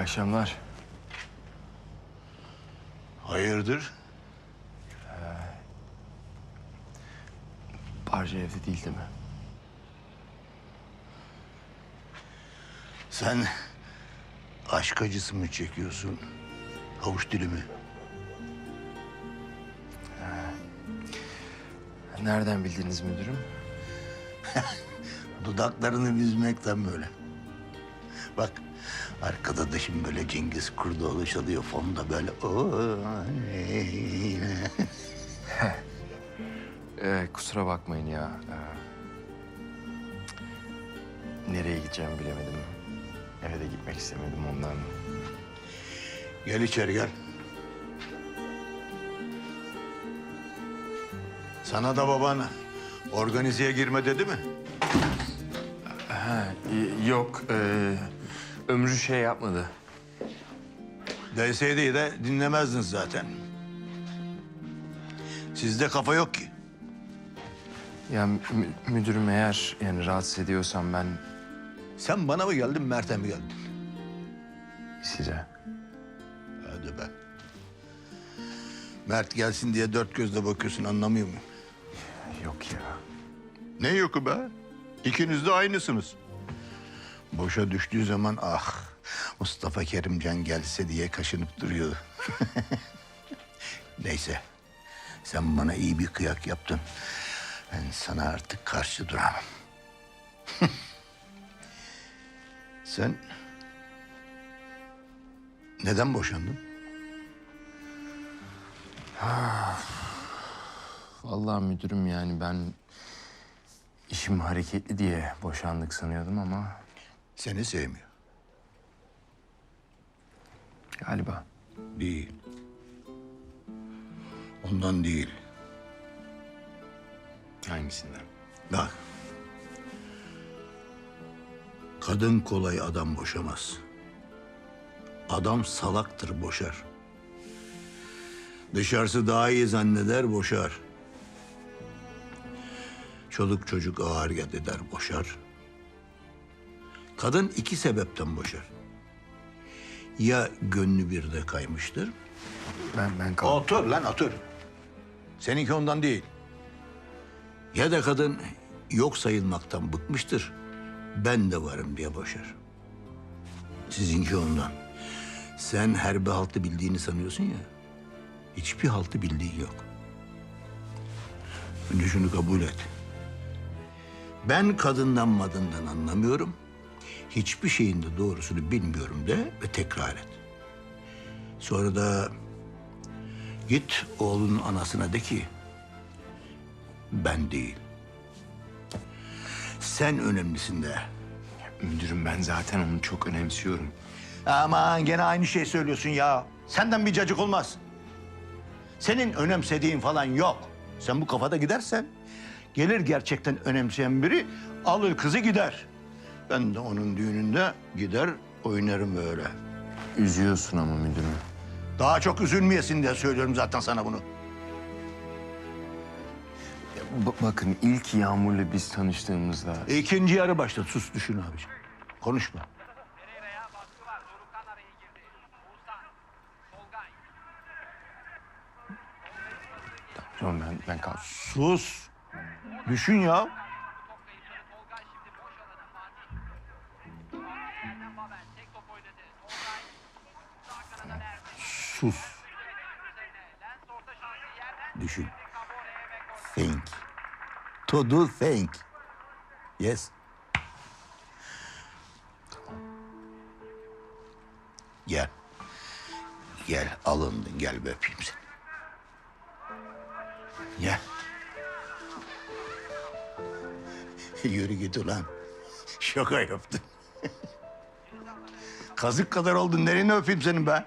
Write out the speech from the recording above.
İyi akşamlar. Hayırdır? Barca evde değil değil mi? Sen aşk acısı mı çekiyorsun? Havuç dili mi? Nereden bildiniz müdürüm? Dudaklarını büzmekten böyle. Bak arkada da şimdi böyle Cengiz Kurdoğlu çalıyor fonda böyle. Ee, kusura bakmayın ya. Ee, nereye gideceğimi bilemedim. Eve de gitmek istemedim ondan. Gel içeri gel. Sana da baban organizeye girme dedi mi? Ha, yok. ee, ömrü şey yapmadı. Deseydi de dinlemezdin zaten. Sizde kafa yok ki. Ya mü- müdürüm eğer yani rahatsız ediyorsam ben Sen bana mı geldin, Mert'e mi geldin? size. Hadi be. Mert gelsin diye dört gözle bakıyorsun anlamıyor muyum? Yok ya. Ne yoku be? İkiniz de aynısınız. Boşa düştüğü zaman ah Mustafa Kerimcan gelse diye kaşınıp duruyor. Neyse. Sen bana iyi bir kıyak yaptın. Ben sana artık karşı duramam. Sen neden boşandın? Vallahi müdürüm yani ben işim hareketli diye boşandık sanıyordum ama Seni sevmiyor. galiba. Değil. Ondan değil. Hangisinden? Bak. Kadın kolay adam boşamaz. Adam salaktır boşar. Dışarısı daha iyi zanneder boşar. Çoluk çocuk ağır eder boşar. Kadın iki sebepten boşar. Ya gönlü bir de kaymıştır. Ben ben kal. Otur lan otur. Seninki ondan değil. Ya da kadın yok sayılmaktan bıkmıştır. Ben de varım diye boşar. Sizinki ondan. Sen her bir haltı bildiğini sanıyorsun ya. Hiçbir haltı bildiğin yok. Önce şunu kabul et. Ben kadından madından anlamıyorum. Hiçbir şeyin de doğrusunu bilmiyorum de ve tekrar et. Sonra da Git oğlunun anasına de ki ben değil. Sen önemlisin de. Müdürüm ben zaten onu çok önemsiyorum. Aman gene aynı şey söylüyorsun ya. Senden bir cacık olmaz. Senin önemsediğin falan yok. Sen bu kafada gidersen gelir gerçekten önemseyen biri alır kızı gider. Ben de onun düğününde gider oynarım böyle. Üzüyorsun ama müdürüm. Daha çok üzülmeyesin diye söylüyorum zaten sana bunu. Ba- bakın ilk Yağmur'la biz tanıştığımızda İkinci yarı başladı. Sus düşün abiciğim. Konuşma. Tamam ben ben kal. Sus. Düşün ya. Sus. Düşün. Think. To do think. Yes. Gel. Gel alındın gel bir öpeyim seni. Gel. Yürü git ulan. Şaka yaptın. Kazık kadar oldun. Nereni öpeyim senin be?